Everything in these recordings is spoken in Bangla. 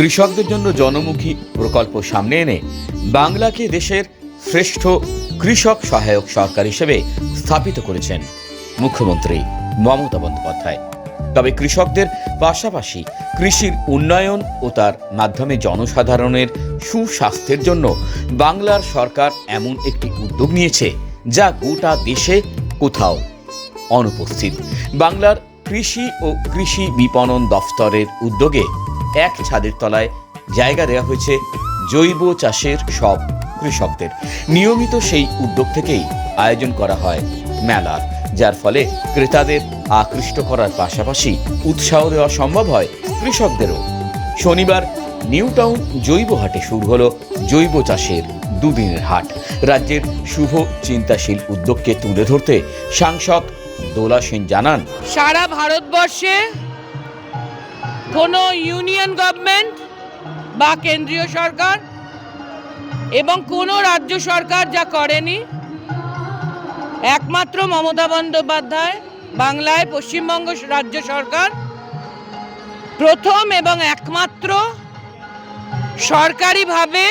কৃষকদের জন্য জনমুখী প্রকল্প সামনে এনে বাংলাকে দেশের শ্রেষ্ঠ কৃষক সহায়ক সরকার হিসেবে স্থাপিত করেছেন মুখ্যমন্ত্রী মমতা বন্দ্যোপাধ্যায়। তবে কৃষকদের পাশাপাশি কৃষির উন্নয়ন ও তার মাধ্যমে জনসাধারণের সুস্বাস্থ্যের জন্য বাংলার সরকার এমন একটি উদ্যোগ নিয়েছে যা গোটা দেশে কোথাও অনুপস্থিত। বাংলার কৃষি ও কৃষি বিপণন দফতরের উদ্যোগে এক ছাদের তলায় জায়গা দেওয়া হয়েছে জৈব চাষের সব কৃষকদের। নিয়মিত সেই উদ্যোগ থেকেই আয়োজন করা হয় মেলার যার ফলে ক্রেতাদের আকৃষ্ট করার পাশাপাশি উৎসাহ দেওয়া সম্ভব হয় কৃষকদেরও। শনিবার নিউ টাউন জৈব হাটে শুরু হলো জৈব চাষের দুদিনের হাট। রাজ্যের শুভ চিন্তাশীল উদ্যোগকে তুলে ধরতে সাংসদ দোলা সেন জানান, সারা ভারতবর্ষে কোনো ইউনিয়ন গভর্নমেন্ট বা কেন্দ্রীয় সরকার এবং কোনো রাজ্য সরকার যা করেনি, একমাত্র মমতা বন্দ্যোপাধ্যায়, বাংলায় পশ্চিমবঙ্গ রাজ্য সরকার, প্রথম এবং একমাত্র সরকারিভাবে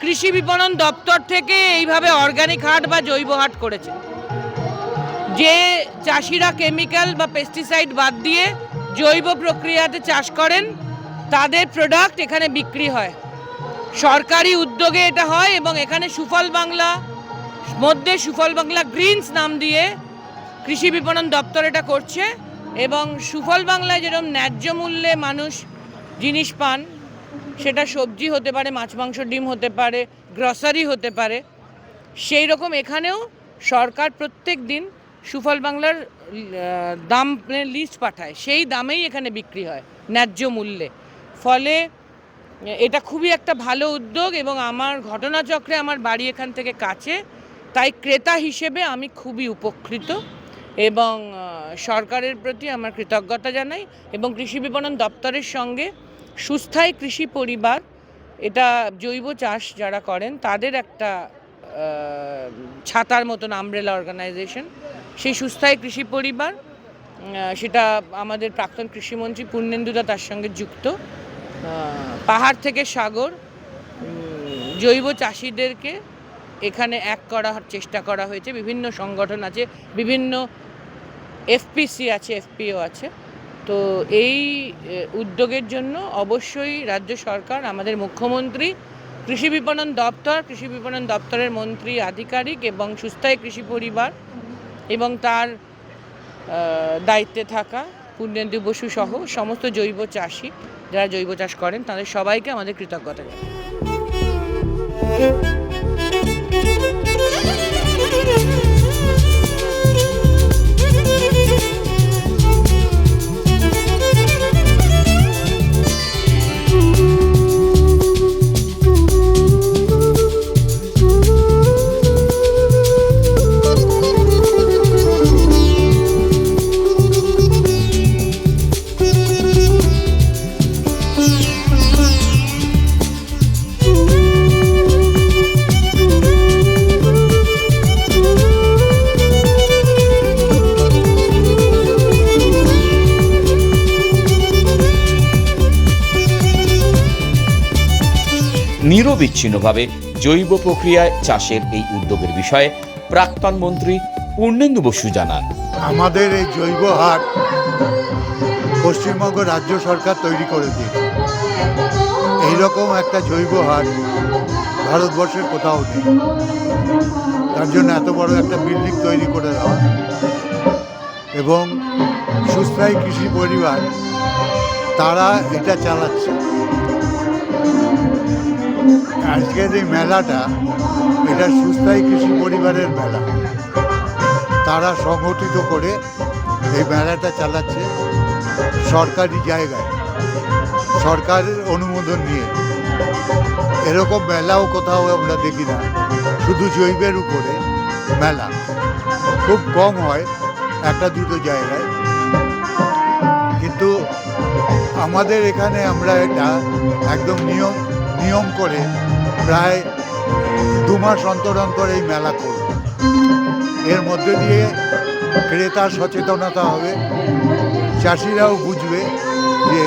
কৃষি বিপণন দপ্তর থেকে এইভাবে অর্গানিক হাট বা জৈব হাট করেছে। যে চাষিরা কেমিক্যাল বা পেস্টিসাইড বাদ দিয়ে জৈব প্রক্রিয়াতে চাষ করেন, তাদের প্রোডাক্ট এখানে বিক্রি হয়। সরকারি উদ্যোগে এটা হয় এবং এখানে সুফল বাংলা, মধ্যে সুফল বাংলা গ্রিনস নাম দিয়ে কৃষি বিপণন দপ্তর এটা করছে এবং সুফল বাংলায় যেরকম ন্যায্য মূল্যে মানুষ জিনিস পান, সেটা সবজি হতে পারে, মাছ, মাংস, ডিম হতে পারে গ্রসারি হতে পারে সেই রকম এখানেও সরকার প্রত্যেক দিন সুফল বাংলার দাম লিস্ট পাঠায়। সেই দামেই এখানে বিক্রি হয়, ন্যায্য মূল্যে। ফলে, এটা খুবই একটা ভালো উদ্যোগ এবং আমার ঘটনাচক্রে আমার বাড়ি এখান থেকে কাছে। তাই ক্রেতা হিসেবে আমি খুবই উপকৃত এবং সরকারের প্রতি আমার কৃতজ্ঞতা জানাই এবং কৃষি বিপণন দপ্তরের সঙ্গে সুস্থায়ী কৃষি পরিবার, এটা জৈব চাষ যারা করেন, তাদের একটা ছাতার মতন আমব্রেলা অর্গানাইজেশন সেই সুস্থায়ী কৃষি পরিবার সেটা আমাদের প্রাক্তন কৃষিমন্ত্রী পূর্ণেন্দুদা তার সঙ্গে যুক্ত। পাহাড় থেকে সাগর জৈব চাষিদেরকে এখানে এক করার চেষ্টা করা হয়েছে। বিভিন্ন সংগঠন আছে, বিভিন্ন এফপিসি আছে এফপিও আছে। তো এই উদ্যোগের জন্য অবশ্যই রাজ্য সরকার, আমাদের মুখ্যমন্ত্রী, কৃষি বিপণন দপ্তর, কৃষি বিপণন দপ্তরের মন্ত্রী, আধিকারিক এবং সুস্থায়ী কৃষি পরিবার এবং তার দায়িত্বে থাকা পূর্ণেন্দু বসু সহ সমস্ত জৈব চাষি যারা জৈব চাষ করেন, তাদের সবাইকে আমাদের কৃতজ্ঞতা জানাই। নিরবিচ্ছিন্নভাবে জৈব প্রক্রিয়ায় চাষের এই উদ্যোগের বিষয়ে প্রাক্তন মন্ত্রী পূর্ণেন্দু বসু জানান। আমাদের এই জৈব হাট পশ্চিমবঙ্গ রাজ্য সরকার তৈরি করে দিয়েছে। এইরকম একটা জৈব হাট ভারতবর্ষের কোথাও নেই। তার জন্য এত বড় একটা বিল্ডিং তৈরি করে দেওয়া এবং সুস্থায়ী কৃষি পরিবার, তারা এটা চালাচ্ছে। আজকের এই মেলাটা, এটা সুস্থায়ী কৃষি পরিবারের মেলা। তারা সংগঠিত করে এই মেলাটা চালাচ্ছে সরকারি জায়গায়, সরকারের অনুমোদন নিয়ে। এরকম মেলাও কোথাও আমরা দেখি না, শুধু জৈবের উপরে মেলা। খুব কম হয় একটা দুটো জায়গায়। কিন্তু আমাদের এখানে আমরা এটা একদম নিয়ম নিয়ম করে প্রায় দু মাস অন্তর অন্তর এই মেলা করব। এর মধ্যে দিয়ে ক্রেতার সচেতনতা হবে, চাষিরাও বুঝবে যে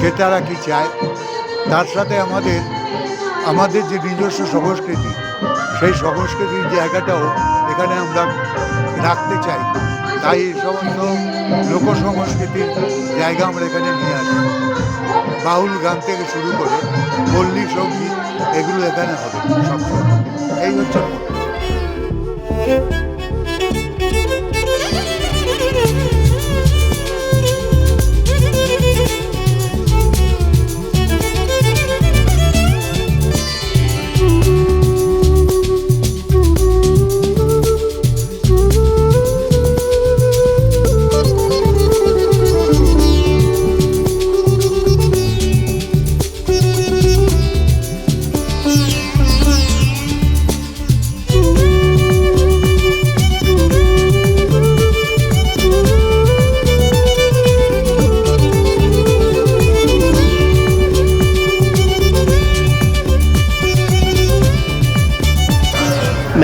ক্রেতারা কি চায়। তার সাথে আমাদের আমাদের যে নিজস্ব সংস্কৃতি, সেই সংস্কৃতির জায়গাটাও এখানে আমরা রাখতে চাই। তাই এই সমস্ত লোক সংস্কৃতির জায়গা আমরা এখানে নিয়ে আসি। বাউল গান থেকে শুরু করে পল্লী সংগীত এগুলো এখানে হবে সবসময়। এই হচ্ছে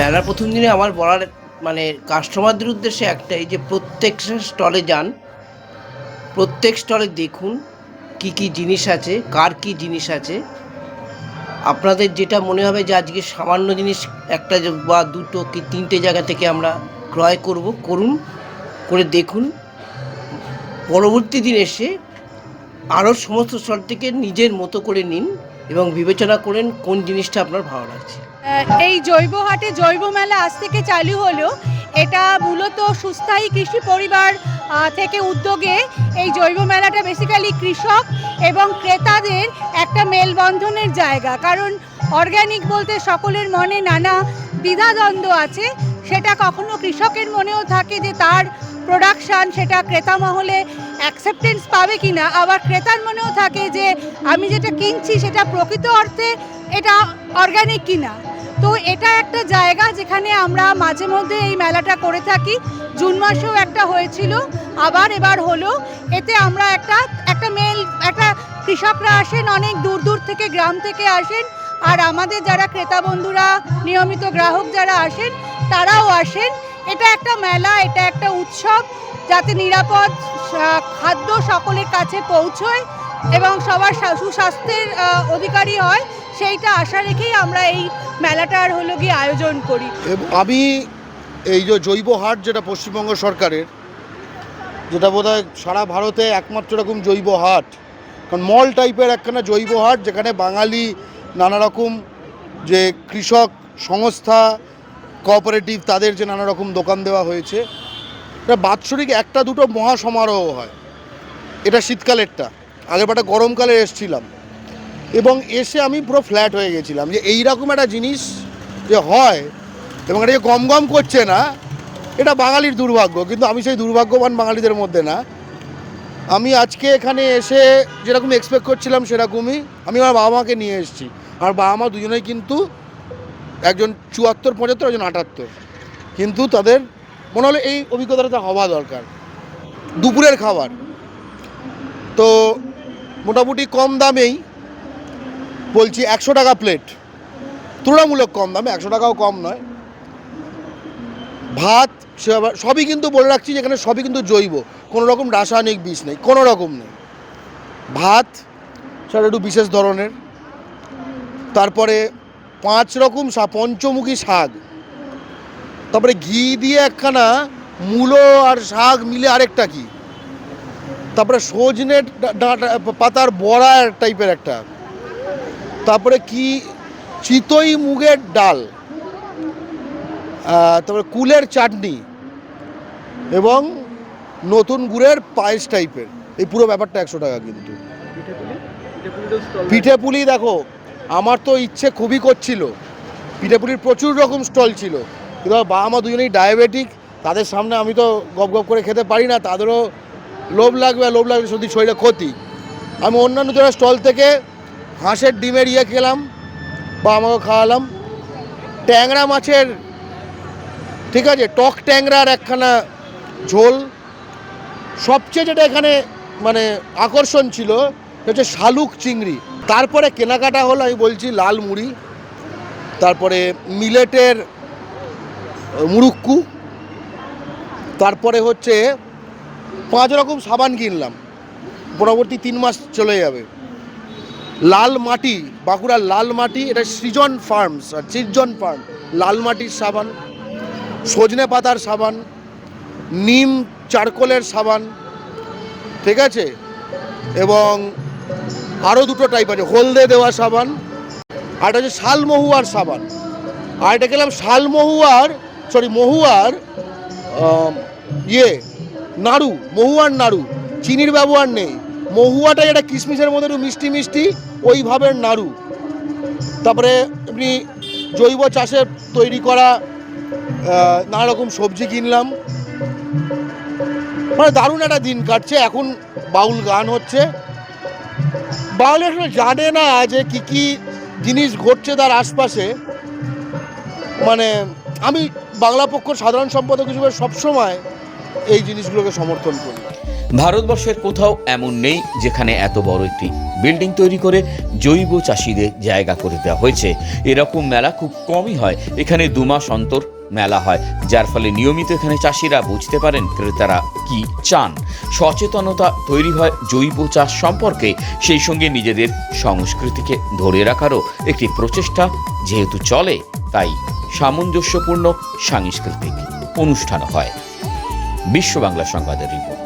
মেলার প্রথম দিনে আমার বলার মানে কাস্টমারদের উদ্দেশ্যে একটাই যে প্রত্যেক স্টলে যান, প্রত্যেক স্টলে দেখুন কি কি জিনিস আছে, কার কি জিনিস আছে। আপনাদের যেটা মনে হবে যে আজকে সামান্য জিনিস একটা বা দুটো কি তিনটে জায়গা থেকে আমরা ক্রয় করব, করুন, করে দেখুন। পরবর্তী দিন এসে আরও সমস্ত স্টল থেকে নিজের মতো করে নিন। এবং বিবেচনা করেন কোন জিনিসটা আপনার ভালো লাগছে। এই জৈব হাটে জৈব মেলা আজ থেকে চালু হলো। এটা মূলত সুস্থায়ী কৃষি পরিবার থেকে উদ্যোগে এই জৈব মেলাটা বেসিক্যালি কৃষক এবং ক্রেতাদের একটা মেলবন্ধনের জায়গা। কারণ অর্গ্যানিক বলতে সকলের মনে নানা দ্বিধাদ্বন্দ্ব আছে। সেটা কখনো কৃষকের মনেও থাকে যে তার প্রোডাকশান সেটা ক্রেতা মহলে অ্যাকসেপ্টেন্স পাবে কি না আবার ক্রেতার মনেও থাকে যে আমি যেটা কিনছি সেটা প্রকৃত অর্থে এটা অর্গ্যানিক কিনা। তো এটা একটা জায়গা যেখানে আমরা মাঝে মধ্যে এই মেলাটা করে থাকি। জুন মাসেও একটা হয়েছিল, আবার এবার হলো। এতে আমরা একটা একটা মেল একটা কৃষকরা আসেন, অনেক দূর দূর থেকে, গ্রাম থেকে আসেন। আর আমাদের যারা ক্রেতা বন্ধুরা, নিয়মিত গ্রাহক যারা আসেন, তারাও আসেন। এটা একটা মেলা, এটা একটা উৎসব, যাতে নিরাপদ খাদ্য সকলের কাছে পৌঁছয় এবং সবার স্বা- সুস্বাস্থ্যের অধিকারী হয়, সেইটা আশা রেখেই আমরা এই মেলাটার হলো গিয়ে আয়োজন করি। আমি এই যে জৈব হাট যেটা পশ্চিমবঙ্গ সরকারের, যেটা বোধহয় সারা ভারতে একমাত্র রকম জৈব হাট, কারণ মল টাইপের একখানা জৈব হাট যেখানে বাঙালি নানা রকম যে কৃষক সংস্থা কোঅপারেটিভ তাদের যে নানা রকম দোকান দেওয়া হয়েছে। এটা বাৎসরিক একটা দুটো মহা সমারোহ হয়। এটা শীতকালেরটা। আগেরবারটা গরমকালে এসছিলাম। এবং এসে আমি পুরো ফ্ল্যাট হয়ে গেছিলাম। যে এইরকম একটা জিনিস যে হয় এবং এটা যে গম গম করছে না, এটা বাঙালির দুর্ভাগ্য। কিন্তু আমি সেই দুর্ভাগ্যবান বাঙালিদের মধ্যে না। আমি আজকে এখানে এসে যেরকম এক্সপেক্ট করছিলাম সেরকমই আমি আমার বাবা মাকে নিয়ে এসেছি। আর বাবা মা দুজনেই কিন্তু একজন চুয়াত্তর, পঁচাত্তর, একজন আটাত্তর। কিন্তু তাদের মনে হলো এই অভিজ্ঞতাটা হওয়া দরকার। দুপুরের খাবার। তো মোটামুটি কম দামেই বলছি একশো টাকা প্লেট তুলনামূলক কম দামে, একশো টাকাও কম নয়। ভাত সবই কিন্তু বলে রাখছি যে এখানে সবই কিন্তু জৈব। কোনো রকম রাসায়নিক বিষ নেই, কোনো রকম নেই। ভাত, সেটা একটু বিশেষ ধরনের। তারপরে পাঁচ রকম পঞ্চমুখী শাক। তারপরে ঘি দিয়ে একখানা মূলো আর শাক মিলে আরেকটা কি? তারপরে সজনে পাতার বড়া টাইপের একটা। তারপরে কি? চিতই মুগের ডাল। তারপরে কুলের চাটনি। এবং নতুন গুড়ের পায়েস টাইপের। এই পুরো ব্যাপারটা একশো টাকা কিন্তু। পিঠে পুলি দেখো, আমার তো ইচ্ছে খুবই করছিল। পিঠে পুলির প্রচুর রকম স্টল ছিল। কিন্তু বাবা মা দুজনেই ডায়াবেটিক তাদের সামনে আমি তো গপ গপ করে খেতে পারি না, তাদেরও লোভ লাগবে আর লোভ লাগবে সত্যি শরীরে ক্ষতি। আমি অন্যান্য যারা স্টল থেকে হাঁসের ডিমের ইয়ে খেলাম বা আমাকে খাওয়ালাম। ট্যাংরা মাছের, ঠিক আছে, টক ট্যাংরার একখানা ঝোল। সবচেয়ে যেটা এখানে মানে আকর্ষণ ছিল হচ্ছে শালুক চিংড়ি। তারপরে কেনাকাটা হলো, আমি বলছি লাল মুড়ি, তারপরে মিলেটের মুরুক্কু। তারপরে হচ্ছে পাঁচ রকম সাবান কিনলাম। পরবর্তী তিন মাস চলে যাবে। লাল মাটি বাঁকুড়ার লাল মাটি, এটা সৃজন ফার্মস, আর সৃজন ফার্ম, লাল মাটির সাবান, সজনে পাতার সাবান, নিম চারকোলের সাবান, ঠিক আছে? এবং আরও দুটো টাইপ আছে, হলদে দেওয়া সাবান, আর এটা হচ্ছে শালমহুয়ার সাবান। আর এটা গেলাম শাল মহুয়ার সরি, মহুয়ার ইয়ে নাড়ু, মহুয়ার নাড়ু, চিনির ব্যবহার নেই। মহুয়াটা যেটা কিশমিশের মধ্যে একটু মিষ্টি মিষ্টি ওইভাবে নাড়ু। তারপরে এমনি জৈব চাষে তৈরি করা নানা রকম সবজি কিনলাম। মানে দারুণ একটা দিন কাটছে, এখন বাউল গান হচ্ছে। বাউল আসলে জানে না যে কি কি জিনিস ঘটছে তার আশপাশে। মানে আমি বাংলা পক্ষ সাধারণ সম্পাদক হিসেবে সবসময় এই জিনিসগুলোকে সমর্থন করি। ভারতবর্ষের কোথাও এমন নেই যেখানে এত বড় একটি বিল্ডিং তৈরি করে জৈব চাষিদের জায়গা করে দেওয়া হয়েছে। এরকম মেলা খুব কমই হয়। এখানে দু মাস অন্তর মেলা হয়। যার ফলে নিয়মিত এখানে চাষিরা বুঝতে পারেন ক্রেতারা কি চান। সচেতনতা তৈরি হয় জৈব চাষ সম্পর্কে। সেই সঙ্গে নিজেদের সংস্কৃতিকে ধরে রাখারও একটি প্রচেষ্টা যেহেতু চলে। তাই সামঞ্জস্যপূর্ণ সাংস্কৃতিক অনুষ্ঠান হয়। বিশ্ব বাংলা সংবাদের রিপোর্ট।